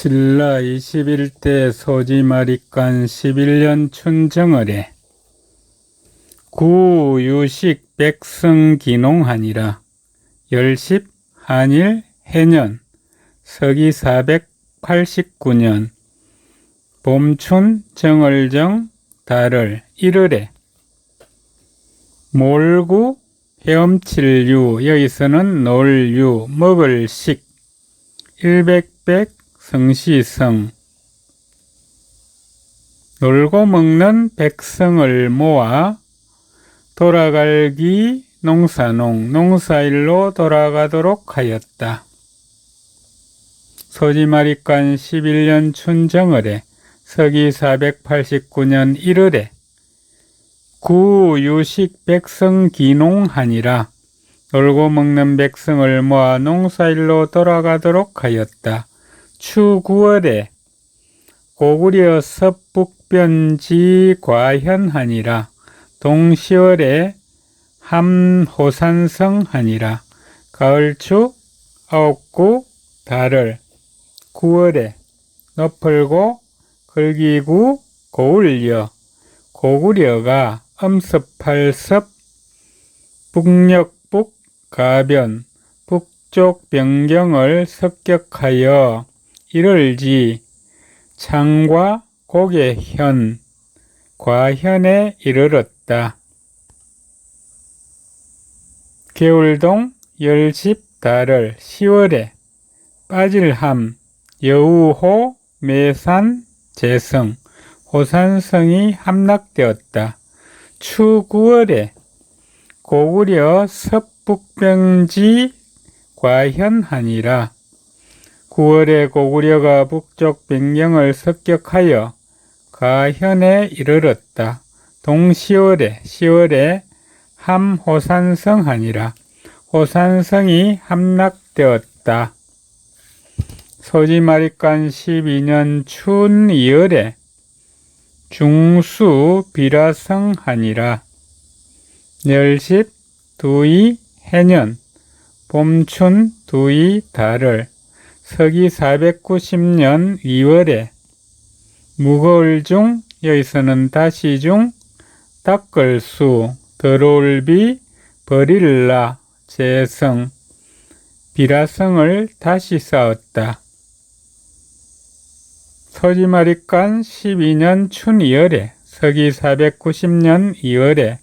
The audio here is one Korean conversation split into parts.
신라 21대 소지마리간 11년 춘정월에 구유식 백성기농하니라. 열십 한일 해년 서기 489년 봄춘 정월정 달을 1월에 몰구 헤엄칠유 여기서는 놀유 먹을 식 일백백 성시성 놀고 먹는 백성을 모아 돌아갈기 농사농 농사일로 돌아가도록 하였다. 소지마리간 11년 춘정월에 서기 489년 1월에 구유식 백성 기농하니라 놀고 먹는 백성을 모아 농사일로 돌아가도록 하였다. 추 9월에 고구려 섭북변지 과현하니라. 동시월에 함호산성하니라. 가을추 아홉구 달을 9월에 너풀고 걸기구 고울여 고구려가 âm 습팔섭 북녘북 가변 북쪽 변경을 습격하여 이를지 창과 고개현 과현에 이르렀다. 개울동 열십 달을 10월에 빠질함 여우호 매산 재성 호산성이 함락되었다. 추 9월에 고구려 섭북병지 과현하니라. 9월에 고구려가 북쪽 변경을 습격하여 가현에 이르렀다. 동시월에 10월에 함호산성 하니라. 호산성이 함락되었다. 소지마리간 12년 춘 2월에 중수 비라성 하니라. 열십 두이 해년 봄춘 두이 달을 서기 490년 2월에 무거울 중 여기서는 다시 중 닦을수 더러울비 버릴라 재성 비라성을 다시 쌓았다. 서지마리간 12년 춘 2월에 서기 490년 2월에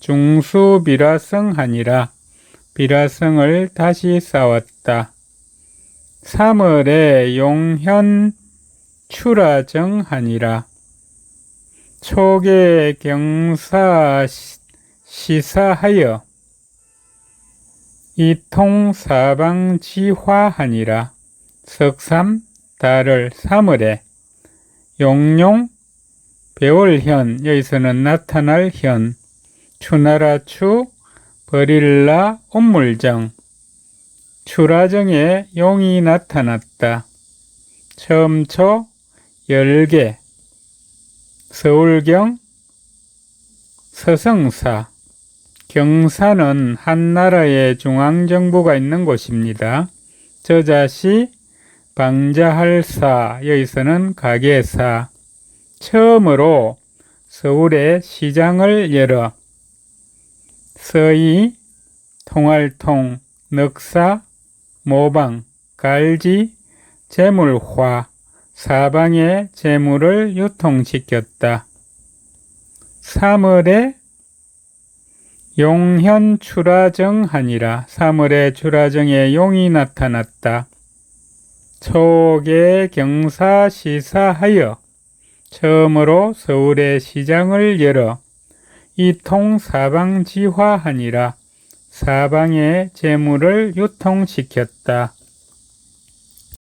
중수 비라성 하니라 비라성을 다시 쌓았다. 3월에 용현 추라정하니라. 초계 경사 시사하여 이통 사방지화하니라. 석삼 달을 3월에 용용 배월현 여기서는 나타날 현. 추나라 추 버릴라 온물정 추라정에 용이 나타났다. 처음초 열개 서울경 서성사 경사는 한나라의 중앙정부가 있는 곳입니다. 저자시 방자할사 여기서는 가게사 처음으로 서울에 시장을 열어 서희 통알통 넉사 모방 갈지 재물화 사방의 재물을 유통시켰다. 3월에 용현 출하정하니라 3월에 출하정에 용이 나타났다. 초계 경사 시사하여 처음으로 서울의 시장을 열어 이통 사방지화하니라 사방의 재물을 유통시켰다.